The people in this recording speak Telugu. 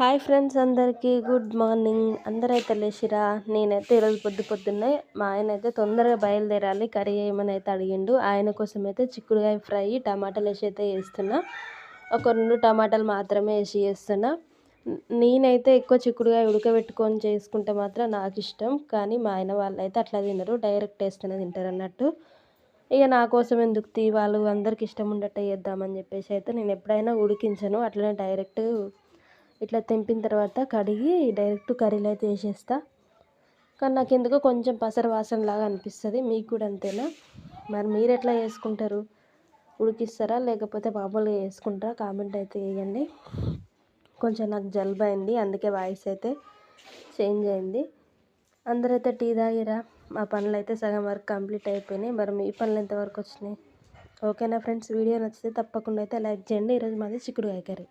హాయ్ ఫ్రెండ్స్ అందరికీ గుడ్ మార్నింగ్ అందరైతే లేచిరా? నేనైతే ఈరోజు పొద్దు పొద్దున్నే మా ఆయన అయితే తొందరగా బయలుదేరాలి. కర్రీ ఏమని అయితే అడిగిండు. ఆయన కోసం అయితే చిక్కుడుకాయ ఫ్రై టమాటాలు వేసి అయితే వేస్తున్నా ఒక రెండు టమాటాలు మాత్రమే వేసి చేస్తున్నా. నేనైతే ఎక్కువ చిక్కుడుకాయ ఉడకబెట్టుకొని చేసుకుంటే మాత్రం నాకు ఇష్టం. కానీ మా ఆయన వాళ్ళు అయితే అట్లా తినరు. డైరెక్ట్ వేస్తేనే తింటారు అన్నట్టు. ఇక నా కోసం ఎందుకు తీ వాళ్ళు అందరికి ఇష్టం ఉండట్టు చేద్దామని చెప్పేసి అయితే నేను ఎప్పుడైనా ఉడికించను. అట్లనే డైరెక్ట్ ఇట్లా తెంపిన తర్వాత కడిగి డైరెక్ట్ కర్రీలో అయితే వేసేస్తా. కానీ నాకు ఎందుకో కొంచెం పసర వాసన లాగా అనిపిస్తుంది. మీకు కూడా అంతేనా? మరి మీరు ఎట్లా చేసుకుంటారు? ఉడికిస్తారా? లేకపోతే మామూలుగా వేసుకుంటారా? కామెంట్ అయితే వేయండి. కొంచెం నాకు జలుబు అయింది. అందుకే వాయిస్ అయితే చేంజ్ అయింది. అందరైతే టీ తాగిరా? మా పనులు అయితే సగం వరకు కంప్లీట్ అయిపోయినాయి. మరి మీ పనులు ఎంతవరకు వచ్చినాయి? ఓకేనా ఫ్రెండ్స్? వీడియో నచ్చితే తప్పకుండా అయితే లైక్ చేయండి. ఈరోజు మాది చిక్కుడుకాయ కర్రీ.